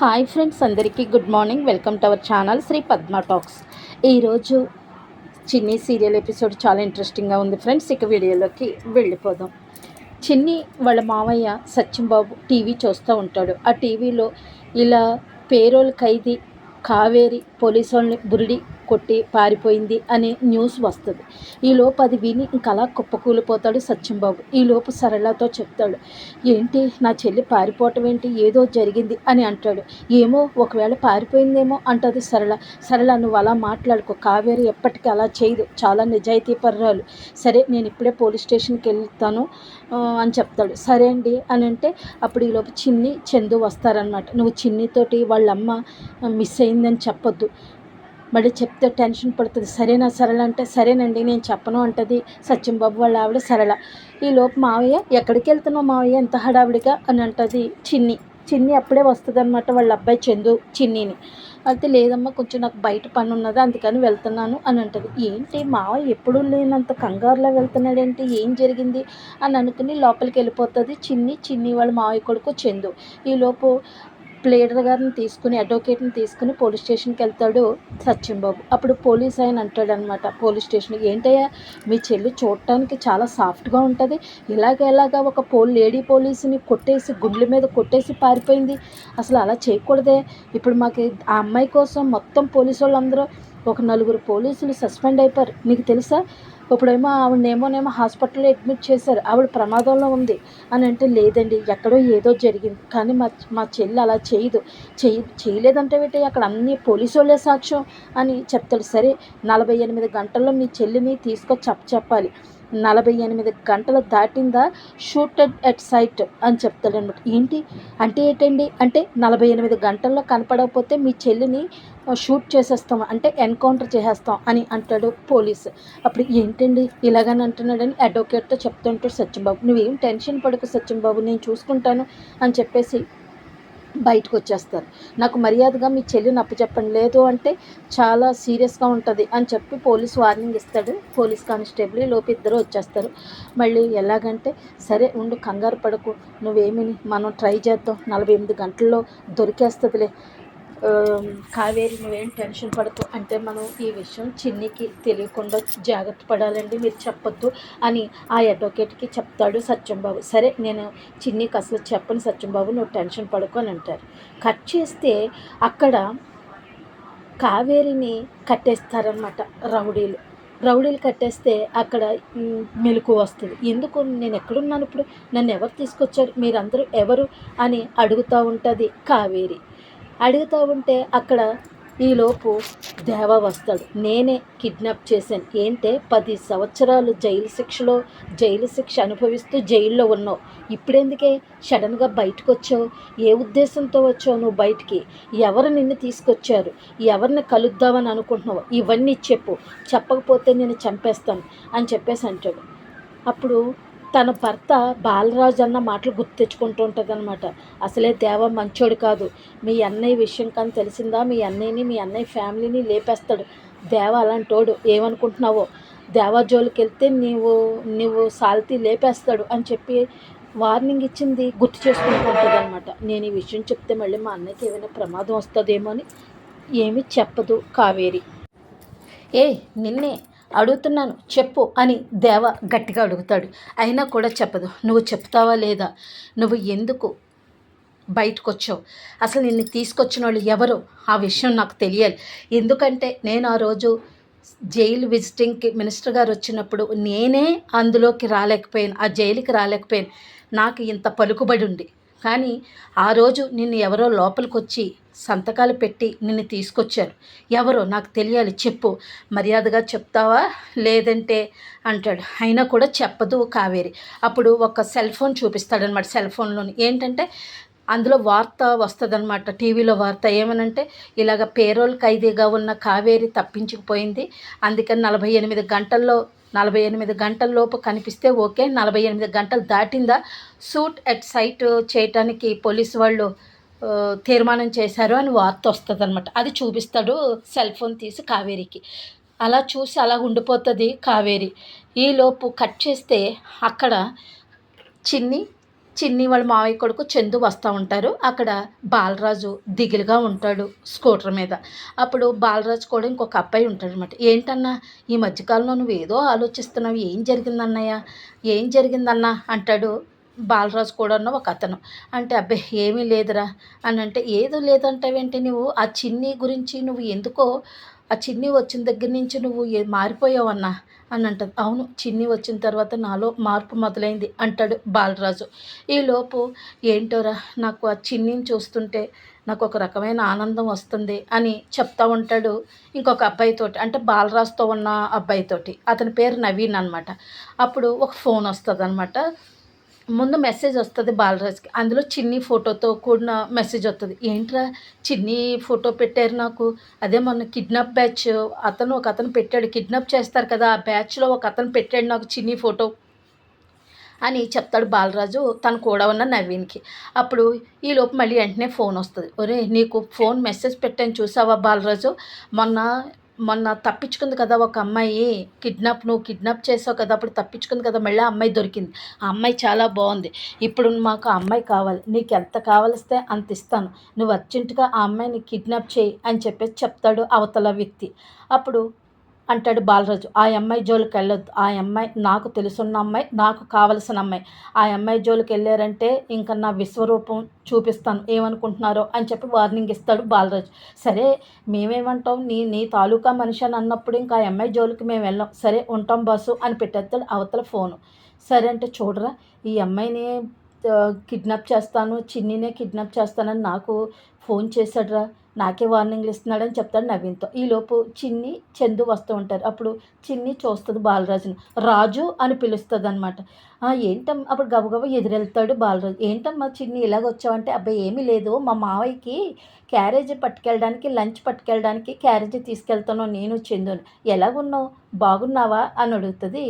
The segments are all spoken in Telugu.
హాయ్ ఫ్రెండ్స్ అందరికీ good morning. Welcome to our channel Sri Padma talks. ఈరోజు చిన్ని సీరియల్ ఎపిసోడ్ చాలా ఇంట్రెస్టింగ్గా ఉంది ఫ్రెండ్స్. ఇక వీడియోలోకి వెళ్ళిపోదాం. చిన్ని వాళ్ళ మావయ్య సత్యంబాబు టీవీ చూస్తూ ఉంటాడు. ఆ టీవీలో ఇలా పేరోల్ ఖైదీ కావేరి పోలీసు వాళ్ళని బురిడి కొట్టి పారిపోయింది అనే న్యూస్ వస్తుంది. ఈలోపు అది విని ఇంకలా అలా కుప్పకూలిపోతాడు సత్యంబాబు. ఈలోపు సరళతో చెప్తాడు ఏంటి నా చెల్లి పారిపోవటం ఏంటి? ఏదో జరిగింది అని అంటాడు. ఏమో ఒకవేళ పారిపోయిందేమో అంటది సరళ. సరళ నువ్వు అలా మాట్లాడుకో. కావేరి ఎప్పటికీ అలా చేయదు. చాలా నిజాయితీ పర్రాలు సరే నేను ఇప్పుడే పోలీస్ స్టేషన్కి వెళ్తాను అని చెప్తాడు. సరే అండి అని అంటే అప్పుడు ఈలోపు చిన్ని చందు వస్తారనమాట నువ్వు చిన్నితోటి వాళ్ళ అమ్మ మిస్ అయిందని చెప్పొద్దు. మళ్ళీ చెప్తే టెన్షన్ పడుతుంది. సరేనా సరళ అంటే సరేనండి నేను చెప్పను అంటది. సత్యంబాబు వాళ్ళ ఆవిడ సరళ. ఈ లోపు మావయ్య ఎక్కడికి వెళ్తున్నావు మావయ్య? ఎంత హడావిడిగా? అని అంటది చిన్ని. చిన్ని అప్పుడే వస్తుంది అనమాట వాళ్ళ అబ్బాయి చందు చిన్నిని. అయితే లేదమ్మా కొంచెం నాకు బయట పని ఉన్నది అందుకని వెళ్తున్నాను అని అంటది. ఏంటి మావయ్య ఎప్పుడు లేనంత కంగారులో వెళ్తున్నాడేంటి? ఏం జరిగింది? అని అనుకుని లోపలికి వెళ్ళిపోతుంది చిన్ని చిన్ని వాళ్ళ మావయ్య కొడుకు చందు. ఈలోపు ప్లేడర్ గారిని తీసుకుని అడ్వకేట్ని తీసుకుని పోలీస్ స్టేషన్కి వెళ్తాడు సత్యంబాబు అప్పుడు పోలీస్ ఆయన అంటాడు అనమాట పోలీస్ స్టేషన్ ఏంటయ్యా మీ చెల్లి చూడటానికి చాలా సాఫ్ట్గా ఉంటుంది. ఇలాగ ఎలాగా ఒక పోల్ లేడీ పోలీసుని కొట్టేసి గుండెల మీద కొట్టేసి పారిపోయింది. అసలు అలా చేయకూడదే. ఇప్పుడు మాకు ఆ అమ్మాయి కోసం మొత్తం పోలీసు వాళ్ళందరూ ఒక నలుగురు పోలీసులు సస్పెండ్ అయిపోయారు. నీకు తెలుసా? ఇప్పుడేమో ఆవిడనేమోనేమో హాస్పిటల్లో అడ్మిట్ చేశారు. ఆవిడ ప్రమాదంలో ఉంది అని అంటే లేదండి ఎక్కడో ఏదో జరిగింది. కానీ మా మా చెల్లి అలా చేయదు. చేయి చేయలేదంటే ఏంటి? అక్కడ అన్ని పోలీసు వాళ్ళే సాక్ష్యం అని చెప్తాడు సరే నలభై ఎనిమిది గంటల్లో మీ చెల్లిని తీసుకొచ్చి చెప్పాలి నలభై ఎనిమిది గంటలు దాటిందా? షూటెడ్ ఎట్ సైట్ అని చెప్తాడనమాట ఏంటి? అంటే ఏంటండి? అంటే నలభై ఎనిమిది గంటల్లో కనపడకపోతే మీ చెల్లిని షూట్ చేసేస్తాం అంటే ఎన్కౌంటర్ చేసేస్తాం అని అంటాడు పోలీసు. అప్పుడు ఏంటండి? ఇలాగని అంటున్నాడని అడ్వకేట్తో చెప్తుంటాడు సత్యంబాబు. నువ్వేం టెన్షన్ పడకు సత్యంబాబు నేను చూసుకుంటాను అని చెప్పేసి బయటకు వచ్చేస్తారు నాకు మర్యాదగా మీ చెల్లిని అప్పచెప్పండి. లేదు అంటే చాలా సీరియస్గా ఉంటుంది అని చెప్పి పోలీస్ వార్నింగ్ ఇస్తాడు. పోలీస్ కానిస్టేబుల్ లోపు ఇద్దరు వచ్చేస్తారు. మళ్ళీ ఎలాగంటే సరే ఉండు కంగారు పడకు. నువ్వేమి మనం ట్రై చేద్దాం. నలభై ఎనిమిది గంటల్లో దొరికేస్తుందిలే. కావేరి నువ్వేం టెన్షన్ పడకు అంటే మనం ఈ విషయం చిన్నికి తెలియకుండా జాగ్రత్త పడాలండి మీరు చెప్పొద్దు అని ఆ అడ్వకేట్కి చెప్తాడు సత్యంబాబు. సరే నేను చిన్నికి అసలు చెప్పను సత్యంబాబు నువ్వు టెన్షన్ పడుకో అని అంటారు. కట్ చేస్తే అక్కడ కావేరిని కట్టేస్తారనమాట రౌడీలు. రౌడీలు కట్టేస్తే అక్కడ మెలకు వస్తుంది. ఎందుకు? నేను ఎక్కడున్నాను ఇప్పుడు? నన్ను ఎవరు తీసుకొచ్చారు? మీరందరూ ఎవరు? అని అడుగుతూ ఉంటుంది కావేరి. అడుగుతూ ఉంటే అక్కడ ఈలోపు దేవ వస్తాడు. నేనే కిడ్నాప్ చేశాను. ఏంటే పది సంవత్సరాలు జైలు శిక్షలో జైలు శిక్ష అనుభవిస్తూ జైల్లో ఉన్నావు. ఇప్పుడెందుకే సడన్గా బయటకు వచ్చావు ఏ ఉద్దేశంతో వచ్చావు నువ్వు బయటికి? ఎవరు నిన్ను తీసుకొచ్చారు? ఎవరిని కలుద్దామని అనుకుంటున్నావు? ఇవన్నీ చెప్పు. చెప్పకపోతే నేను చంపేస్తాను అని చెప్పేసి అంటాడు. అప్పుడు తన భర్త బాలరాజు అన్న మాటలు గుర్తు తెచ్చుకుంటూ ఉంటుంది అనమాట అసలే దేవ మంచోడు కాదు. మీ అన్నయ్య విషయం కానీ తెలిసిందా? మీ అన్నయ్యని మీ అన్నయ్య ఫ్యామిలీని లేపేస్తాడు. దేవ అలాంటోడు ఏమనుకుంటున్నావో? దేవా జోలికి వెళ్తే నీవు నువ్వు సాల్తీ లేపేస్తాడు అని చెప్పి వార్నింగ్ ఇచ్చింది గుర్తు చేసుకుంటూ ఉంటుంది అనమాట నేను ఈ విషయం చెప్తే మళ్ళీ మా అన్నయ్యకి ఏమైనా ప్రమాదం వస్తుందేమో అని ఏమీ చెప్పదు కావేరి. ఏ నిన్నే అడుగుతున్నాను చెప్పు అని దేవ గట్టిగా అడుగుతాడు. అయినా కూడా చెప్పదు. నువ్వు చెప్తావా లేదా? నువ్వు ఎందుకు బయటకు వచ్చావు అసలు నిన్ను తీసుకొచ్చిన వాళ్ళు ఎవరు? ఆ విషయం నాకు తెలియాలి. ఎందుకంటే నేను ఆ రోజు జైలు విజిటింగ్కి మినిస్టర్ గారు వచ్చినప్పుడు నేనే అందులోకి రాలేకపోయాను. ఆ జైలుకి రాలేకపోయాను. నాకు ఇంత పలుకుబడి ఉంది. కానీ ఆ రోజు నిన్ను ఎవరో లోపలికి వచ్చి సంతకాలు పెట్టి నిన్ను తీసుకొచ్చారు. ఎవరో నాకు తెలియాలి చెప్పు. మర్యాదగా చెప్తావా? లేదంటే అంటాడు. అయినా కూడా చెప్పదు కావేరి. అప్పుడు ఒక సెల్ ఫోన్ చూపిస్తాడనమాట సెల్ ఫోన్లోని. ఏంటంటే అందులో వార్త వస్తుందన్నమాట. టీవీలో వార్త ఏమనంటే ఇలాగ పేరోల్ ఖైదీగా ఉన్న కావేరి తప్పించుకుపోయింది. అందుకని నలభై ఎనిమిది గంటల్లో నలభై ఎనిమిది గంటల లోపు కనిపిస్తే ఓకే. నలభై ఎనిమిది గంటలు దాటిందా? సూట్ ఎట్ సైట్ చేయటానికి పోలీసు వాళ్ళు తీర్మానం చేశారు అని వార్త వస్తుంది అనమాట అది చూపిస్తాడు సెల్ ఫోన్ తీసి కావేరికి. అలా చూసి అలా ఉండిపోతుంది కావేరి. ఈలోపు కట్ చేస్తే అక్కడ చిన్ని చిన్ని వాళ్ళ మావయ్య కొడుకు చందు వస్తూ ఉంటారు. అక్కడ బాలరాజు దిగులుగా ఉంటాడు స్కూటర్ మీద. అప్పుడు బాలరాజు కూడా ఇంకొక అబ్బాయి ఉంటాడు అనమాట ఏంటన్నా ఈ మధ్యకాలంలో నువ్వు ఏదో ఆలోచిస్తున్నావు? ఏం జరిగిందన్నయ్య? ఏం జరిగిందన్నా? అంటాడు బాలరాజు కూడా ఒక అతను. అంటే అబ్బాయి ఏమీ లేదురా అని అంటే ఏదో లేదంటావేంటి నువ్వు? ఆ చిన్ని గురించి నువ్వు ఎందుకో ఆ చిన్ని వచ్చిన దగ్గర నుంచి నువ్వు మారిపోయావు అన్నా? అని అంటది. అవును చిన్ని వచ్చిన తర్వాత నాలో మార్పు మొదలైంది అంటాడు బాలరాజు. ఈలోపు ఏంటోరా నాకు ఆ చిన్నిని చూస్తుంటే నాకు ఒక రకమైన ఆనందం వస్తుంది అని చెప్తా ఉంటాడు ఇంకొక అబ్బాయితోటి అంటే బాలరాజుతో ఉన్న అబ్బాయితోటి అతని పేరు నవీన్ అనమాట అప్పుడు ఒక ఫోన్ వస్తుంది అనమాట ముందు మెసేజ్ వస్తుంది బాలరాజ్కి. అందులో చిన్ని ఫోటోతో కూడిన మెసేజ్ వస్తుంది. ఏంట్రా చిన్ని ఫోటో పెట్టారు నాకు. అదే మొన్న కిడ్నాప్ బ్యాచ్ అతను ఒక అతను పెట్టాడు. కిడ్నాప్ చేస్తారు కదా ఆ బ్యాచ్లో ఒక అతను పెట్టాడు నాకు చిన్ని ఫోటో అని చెప్తాడు బాలరాజు తను కూడా ఉన్న నవీన్కి. అప్పుడు ఈలోపు మళ్ళీ వెంటనే ఫోన్ వస్తుంది. ఒరే నీకు ఫోన్ మెసేజ్ పెట్టాను చూసావా బాలరాజు? మొన్న మొన్న తప్పించుకుంది కదా ఒక అమ్మాయి కిడ్నాప్ నువ్వు కిడ్నాప్ చేసావు కదా అప్పుడు తప్పించుకుంది కదా మళ్ళీ ఆ అమ్మాయి దొరికింది. ఆ అమ్మాయి చాలా బాగుంది. ఇప్పుడు మాకు ఆ అమ్మాయి కావాలి. నీకు ఎంత కావలిస్తే అంత ఇస్తాను. నువ్వు అర్జెంటుగా ఆ అమ్మాయిని కిడ్నాప్ చేయి అని చెప్పేసి చెప్తాడు అవతల వ్యక్తి. అప్పుడు అంటాడు బాలరాజు. ఆ అమ్మాయి జోలికి వెళ్ళొద్దు. ఆ అమ్మాయి నాకు తెలుసున్న అమ్మాయి నాకు కావలసిన అమ్మాయి. ఆ అమ్మాయి జోలికి వెళ్ళారంటే ఇంకా నా విశ్వరూపం చూపిస్తాను. ఏమనుకుంటున్నారో అని చెప్పి వార్నింగ్ ఇస్తాడు బాలరాజు. సరే మేమేమంటాం? నీ నీ తాలూకా మనిషి అని అన్నప్పుడు ఇంకా ఆ అమ్మాయి జోలికి మేము వెళ్ళాం. సరే ఉంటాం బస్సు అని పెట్టేస్తాడు అవతల ఫోను. సరే అంటే చూడరా ఈ అమ్మాయిని కిడ్నాప్ చేస్తాను చిన్నినే కిడ్నాప్ చేస్తానని నాకు ఫోన్ చేశాడురా. నాకే వార్నింగ్లు ఇస్తున్నాడని చెప్తాడు నవీన్తో. ఈలోపు చిన్ని చందు వస్తూ ఉంటారు. అప్పుడు చిన్ని చూస్తుంది బాలరాజుని. రాజు అని పిలుస్తుంది అనమాట ఏంటమ్ అప్పుడు గబగబ ఎదురెళ్తాడు బాలరాజు. ఏంటమ్మా చిన్ని ఇలాగ వచ్చావంటే అబ్బాయి ఏమీ లేదు. మా మావయ్యకి క్యారేజీ పట్టుకెళ్ళడానికి లంచ్ పట్టుకెళ్ళడానికి క్యారేజీ తీసుకెళ్తాను నేను చందును. ఎలాగున్నావు? బాగున్నావా? అని అడుగుతుంది.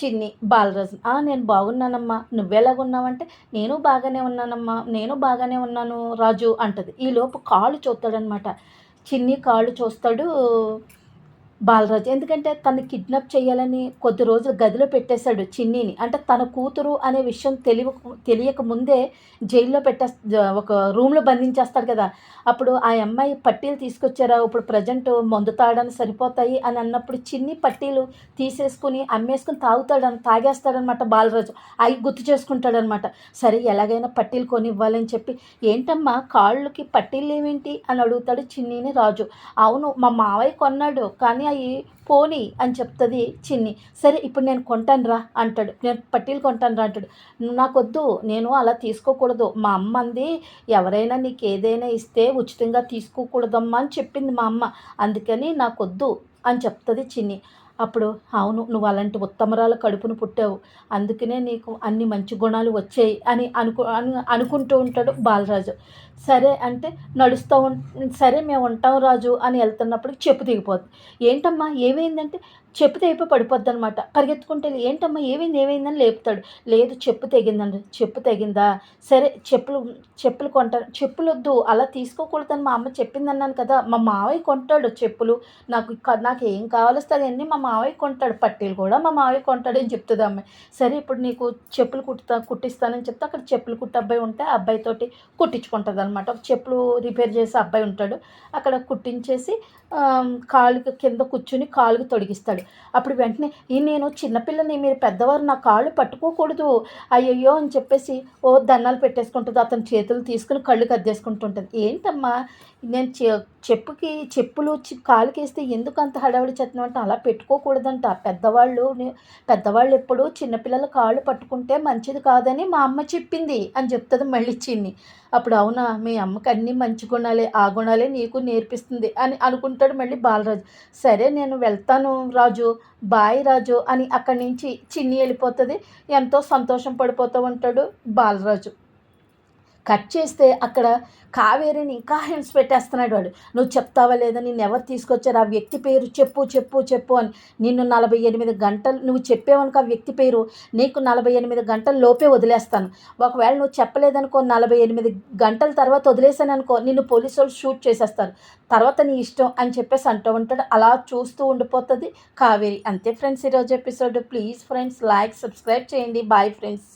చిన్ని బాలరాజు నేను బాగున్నానమ్మా. నువ్వెలాగున్నావంటే నేను బాగానే ఉన్నానమ్మా. నేను బాగానే ఉన్నాను రాజు అంటది. ఈలోపు కాళ్ళు చూస్తాడనమాట చిన్ని కాళ్ళు చూస్తాడు. బాలరాజు. ఎందుకంటే తను కిడ్నాప్ చేయాలని కొద్ది రోజులు గదిలో పెట్టేశాడు చిన్నీని. అంటే తన కూతురు అనే విషయం తెలియ తెలియక ముందే జైల్లో పెట్టే ఒక రూమ్లో బంధించేస్తాడు కదా. అప్పుడు ఆ అమ్మాయి పట్టీలు తీసుకొచ్చారా? ఇప్పుడు ప్రజెంట్ మందు తాగడానికి సరిపోతాయి అని అన్నప్పుడు చిన్ని పట్టీలు తీసేసుకుని అమ్మేసుకుని తాగుతాడని తాగేస్తాడనమాట బాలరాజు. అవి గుర్తు చేసుకుంటాడనమాట. సరే ఎలాగైనా పట్టీలు కొనివ్వాలని చెప్పి. ఏంటమ్మా కాళ్ళకి పట్టీలు ఏమేంటి అని అడుగుతాడు చిన్నీని రాజు. అవును మా మావయ్య కొన్నాడు కానీ అవి పోనీ అని చెప్తుంది చిన్ని. సరే ఇప్పుడు నేను కొంటాను రా అంటాడు. నేను పట్టీలు కొంటాను రా అంటాడు. నాకొద్దు నేను అలా తీసుకోకూడదు. మా అమ్మ అంది ఎవరైనా నీకు ఏదైనా ఇస్తే ఉచితంగా తీసుకోకూడదమ్మా అని చెప్పింది మా అమ్మ. అందుకని నాకొద్దు అని చెప్తుంది చిన్ని. అప్పుడు అవును నువ్వు అలాంటి ఉత్తమరాల కడుపును పుట్టావు. అందుకనే నీకు అన్ని మంచి గుణాలు వచ్చాయి అని అనుకు అనుకుంటూ ఉంటాడు బాలరాజు. సరే అంటే నడుస్తూ సరే మేము ఉంటాం రాజు అని వెళ్తున్నప్పుడు చెప్పు దిగిపోద్ది. ఏంటమ్మా ఏమైందంటే చెప్పు తెగిపోయి పడిపోద్ది అనమాట పరిగెత్తుకుంటే ఏంటమ్మా ఏమైంది ఏమైందని లేపుతాడు. లేదు చెప్పు తెగిందండి చెప్పు తెగిందా? సరే చెప్పులు చెప్పులు కొంటాను చెప్పులు వద్దు అలా తీసుకోకూడదని మా అమ్మ చెప్పింది అన్నాను కదా మా మావయ్య కొంటాడు చెప్పులు. నాకు నాకు ఏం కావాల్స్తే అన్నీ మా మావయ్య కొంటాడు. పట్టీలు కూడా మా మావయ్య కొంటాడు అని చెప్తుంది అమ్మాయి. సరే ఇప్పుడు నీకు చెప్పులు కుట్టుతా కుట్టిస్తానని చెప్తే అక్కడ చెప్పులు కుట్ట అబ్బాయి ఉంటే ఆ అబ్బాయితోటి కుట్టించుకుంటుంది అనమాట చెప్పులు రిపేర్ చేసే అబ్బాయి ఉంటాడు. అక్కడ కుట్టించేసి కాలుకి కింద కూర్చుని కాలుకి తొడిగిస్తాడు. అప్పుడు వెంటనే నేను చిన్నపిల్లని మీరు పెద్దవారు నా కాళ్ళు పట్టుకోకూడదు. అయ్యయ్యో అని చెప్పేసి ఓ దండాలు పెట్టేసుకుంటుంది. అతని చేతులు తీసుకుని కళ్ళు కద్దేసుకుంటుంటుంది ఏంటమ్మా నేను చెప్పుకి చెప్పులు కాలుకి వేస్తే ఎందుకు అంత హడావిడి చేస్తున్నాం అంటే అలా పెట్టుకోకూడదంట. పెద్దవాళ్ళు పెద్దవాళ్ళు ఎప్పుడు చిన్నపిల్లల కాళ్ళు పట్టుకుంటే మంచిది కాదని మా అమ్మ చెప్పింది అని చెప్తుంది మళ్ళీ చిన్ని. అప్పుడు అవునా మీ అమ్మకి అన్ని మంచి గుణాలే ఆ గుణాలే నీకు నేర్పిస్తుంది అని అనుకుంటాడు మళ్ళీ బాలరాజు. సరే నేను వెళ్తాను రాజు బాయ్ రాజు అని అక్కడి నుంచి చిన్ని వెళ్ళిపోతుంది. ఎంతో సంతోషం పడిపోతూ ఉంటాడు బాలరాజు. కట్ చేస్తే అక్కడ కావేరిని ఇంకా హింస పెట్టేస్తున్నాడు వాడు. నువ్వు చెప్తావా లేదా? నిన్ను ఎవరు తీసుకొచ్చారు? ఆ వ్యక్తి పేరు చెప్పు చెప్పు చెప్పు అని. నిన్ను నలభై ఎనిమిది గంటలు నువ్వు చెప్పేవనుకో ఆ వ్యక్తి పేరు నీకు నలభై ఎనిమిది గంటల లోపే వదిలేస్తాను. ఒకవేళ నువ్వు చెప్పలేదనుకో నలభై ఎనిమిది గంటల తర్వాత వదిలేసాను అనుకో నిన్ను పోలీసు వాళ్ళు షూట్ చేసేస్తారు. తర్వాత నీ ఇష్టం అని చెప్పేసి అంటూ ఉంటాడు. అలా చూస్తూ ఉండిపోతుంది కావేరి. అంతే ఫ్రెండ్స్ ఈరోజు episode. Please friends like subscribe చేయండి. Bye friends.